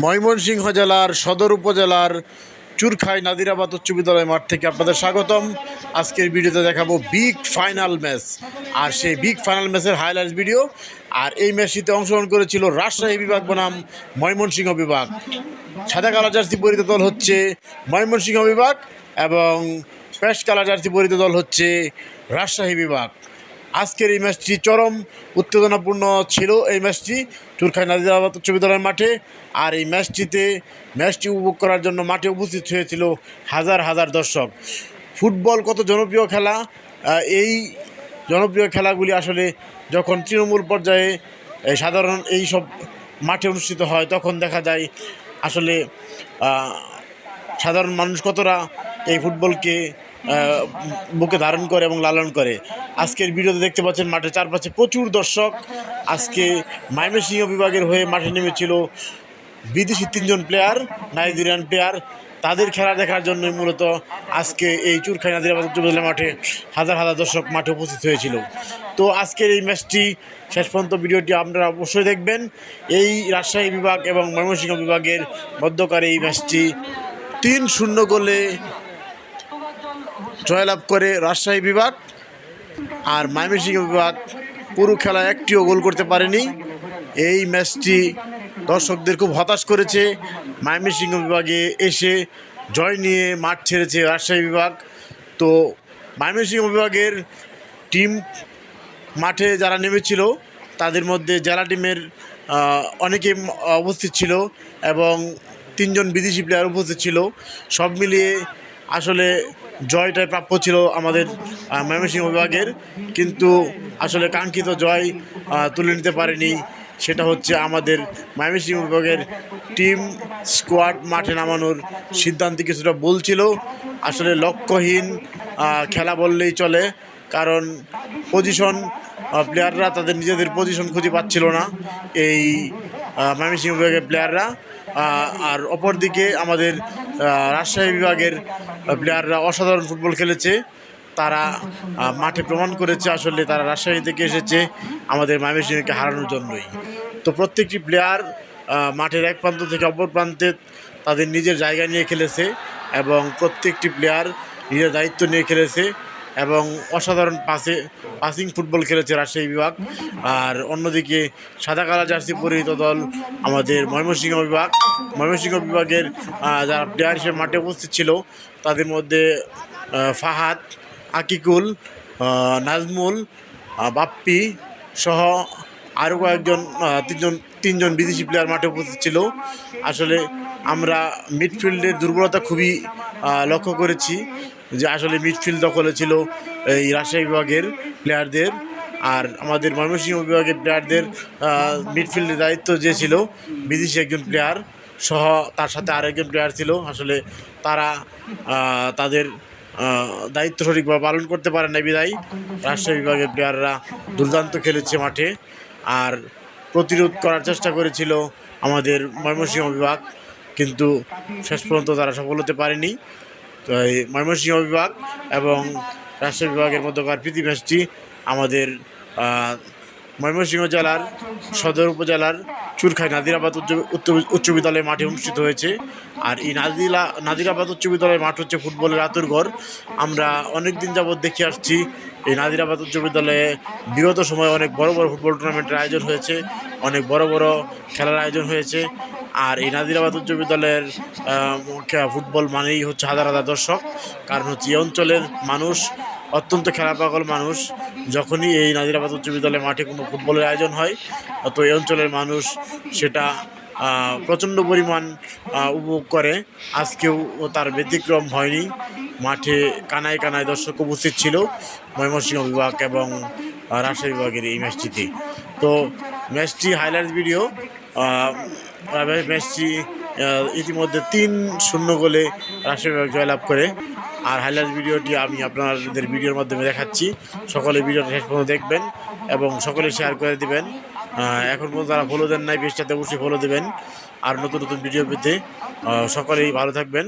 ময়মনসিংহ জেলার সদর উপজেলার চুরখাই নাদিরাবাদ উচ্চ বিদ্যালয় মাঠ থেকে আপনাদের স্বাগতম। আজকের ভিডিওতে দেখাবো বিগ ফাইনাল ম্যাচ আর সেই বিগ ফাইনাল ম্যাচের হাইলাইটস ভিডিও আর এই ম্যাচটিতে অংশগ্রহণ করেছিল রাজশাহী বিভাগ বনাম ময়মনসিংহ বিভাগ। সাদা কালার জার্সি পরিহিত দল হচ্ছে ময়মনসিংহ বিভাগ এবং পেশ কালার জার্সি পরিহিত দল হচ্ছে রাজশাহী বিভাগ। আজকের এই ম্যাচটি চরম উত্তেজনাপূর্ণ ছিল। এই ম্যাচটি চুরখাই নাজিরাবাদ উচ্চ বিদ্যালয়ের মাঠে। আর এই ম্যাচটিতে, ম্যাচটি উপভোগ করার জন্য মাঠে উপস্থিত হয়েছিল হাজার হাজার দর্শক। ফুটবল কত জনপ্রিয় খেলা? এই জনপ্রিয় খেলাগুলি আসলে যখন তৃণমূল পর্যায়ে সাধারণ এই সব মাঠে অনুষ্ঠিত হয়, তখন দেখা যায় আসলে সাধারণ মানুষ কতটা এই ফুটবলকে বুকে ধারণ করে এবং লালন করে। আজকের ভিডিওতে দেখতে পাচ্ছেন মাঠের চারপাশে প্রচুর দর্শক। আজকে ময়মনসিংহ বিভাগের হয়ে মাঠে নেমেছিল বিদেশি তিনজন প্লেয়ার নাইজেরিয়ান প্লেয়ার তাদের খেলা দেখার জন্য মূলত আজকে এই চুরখাই নাদিরাবাদ বিদ্যালয় মাঠে হাজার হাজার দর্শক মাঠে উপস্থিত হয়েছিল। তো আজকের এই ম্যাচটি শেষ পর্যন্ত ভিডিওটি আপনারা অবশ্যই দেখবেন। এই রাজশাহী বিভাগ এবং ময়মনসিংহ বিভাগের মধ্যকার এই ম্যাচটি তিন শূন্য গোলে জয়লাভ করে রাজশাহী বিভাগ আর ময়মনসিংহ বিভাগ পুরো খেলা একটিও গোল করতে পারেনি। এই ম্যাচটি দর্শকদের খুব হতাশ করেছে। ময়মনসিংহ বিভাগে এসে জয় নিয়ে মাঠ ছেড়েছে রাজশাহী বিভাগ। তো ময়মনসিংহ বিভাগের টিম মাঠে যারা নেমেছিল, তাদের মধ্যে জেলা টিমের অনেকে উপস্থিত ছিল এবং তিনজন বিদেশি প্লেয়ার উপস্থিত ছিল। সব মিলিয়ে আসলে জয়টাই প্রাপ্য ছিল আমাদের ময়মনসিংহ বিভাগের। কিন্তু আসলে কাঙ্ক্ষিত জয় তুলে নিতে পারেনি। সেটা হচ্ছে আমাদের ময়মনসিংহ বিভাগের টিম স্কোয়াড মাঠে নামানোর সিদ্ধান্ত কিছুটা ভুল ছিল। আসলে লক্ষ্যহীন খেলা বললেই চলে, কারণ পজিশন প্লেয়াররা তাদের নিজেদের পজিশন খুঁজে পাচ্ছিল না। এই ময়মনসিংহ বিভাগের প্লেয়াররা আর অপরদিকে আমাদের রাজশাহী বিভাগের প্লেয়াররা অসাধারণ ফুটবল খেলেছে। তারা মাঠে প্রমাণ করেছে আসলে তারা রাজশাহী থেকে এসেছে আমাদের ময়মনসিংহকে হারানোর জন্যই। তো প্রত্যেকটি প্লেয়ার মাঠের এক প্রান্ত থেকে অপর প্রান্তে তাদের নিজের জায়গা নিয়ে খেলেছে এবং প্রত্যেকটি প্লেয়ার নিজের দায়িত্ব নিয়ে খেলেছে। এবং অসাধারণ পাসে পাসিং ফুটবল খেলেছে রাজশাহী বিভাগ। আর অন্যদিকে সাদা কালা জার্সি পরিহিত দল আমাদের ময়মনসিংহ বিভাগ। ময়মনসিংহ বিভাগের যারা প্লেয়ার হিসেবে মাঠে উপস্থিত ছিল, তাদের মধ্যে ফাহাদ, আকিকুল নাজমুল বাপ্পি সহ আরও কয়েকজন তিনজন তিনজন বিদেশি প্লেয়ার মাঠে উপস্থিত ছিল। আসলে আমরা মিডফিল্ডের দুর্বলতা খুবই লক্ষ্য করেছি। যে আসলে মিডফিল্ড দখলে ছিল এই রাজশাহী বিভাগের প্লেয়ারদের আর আমাদের ময়মনসিংহ বিভাগের প্লেয়ারদের মিডফিল্ডের দায়িত্ব যে ছিল, বিদেশি একজন প্লেয়ার সহ তার সাথে আরেকজন প্লেয়ার ছিল। আসলে তারা তাদের দায়িত্ব সঠিকভাবে পালন করতে পারে না বিদায়। রাজশাহী বিভাগের প্লেয়াররা দুর্দান্ত খেলেছে মাঠে আর প্রতিরোধ করার চেষ্টা করেছিল আমাদের ময়মনসিংহ বিভাগ। কিন্তু শেষ পর্যন্ত তারা সফল হতে পারেনি। ময়মনসিংহ বিভাগ এবং রাজশাহী বিভাগের মধ্যকার প্রীতি ম্যাচটি আমাদের ময়মনসিংহ জেলার সদর উপজেলার চুরখাই নাদিরাবাদ উচ্চ, উচ্চ- বিদ্যালয় মাঠে অনুষ্ঠিত হয়েছে। আর এই নাদিলা নাদিরাবাদ উচ্চ বিদ্যালয় মাঠ হচ্ছে ফুটবলের আতুরঘর আমরা অনেক দিন যাবৎ দেখে আসছি, এই নাদিরাবাদ উচ্চ বিদ্যালয়ে বিগত সময়ে অনেক বড় বড় ফুটবল টুর্নামেন্টের আয়োজন হয়েছে, অনেক বড় বড় খেলার আয়োজন হয়েছে। আর এই নাদিরাবাদ উচ্চ বিদ্যালয়ের ফুটবল মানেই হচ্ছে হাজার হাজার দর্শক। কারণ হচ্ছে এই অঞ্চলের মানুষ অত্যন্ত খেলা পাগল মানুষ। যখনই এই নাদিরাবাদ উচ্চ বিদ্যালয় মাঠে কোনো ফুটবলের আয়োজন হয় তো এই অঞ্চলের মানুষ সেটা প্রচণ্ড পরিমাণ উপভোগ করে। আজকেও তার ব্যতিক্রম হয়নি। মাঠে কানায় কানায় দর্শক উপস্থিত ছিল। ময়মনসিংহ বিভাগ এবং রাজশাহী বিভাগের এই ম্যাচটিতে। তো ম্যাচটি হাইলাইট ভিডিও ম্যাচটি ইতিমধ্যে তিন শূন্য গোলে রাশিয়া বিভাগ জয়লাভ করে। আর হাইলাইট ভিডিওটি আমি আপনাদের ভিডিওর মাধ্যমে দেখাচ্ছি। সকলে ভিডিওটা শেষ পর্যন্ত দেখবেন এবং সকলে শেয়ার করে দিবেন। এখন পর্যন্ত যারা ফলো দেন নাই, পেজটাতে অবশ্যই ফলো দেবেন। আর নতুন নতুন ভিডিও পেতে সকলেই ভালো থাকবেন।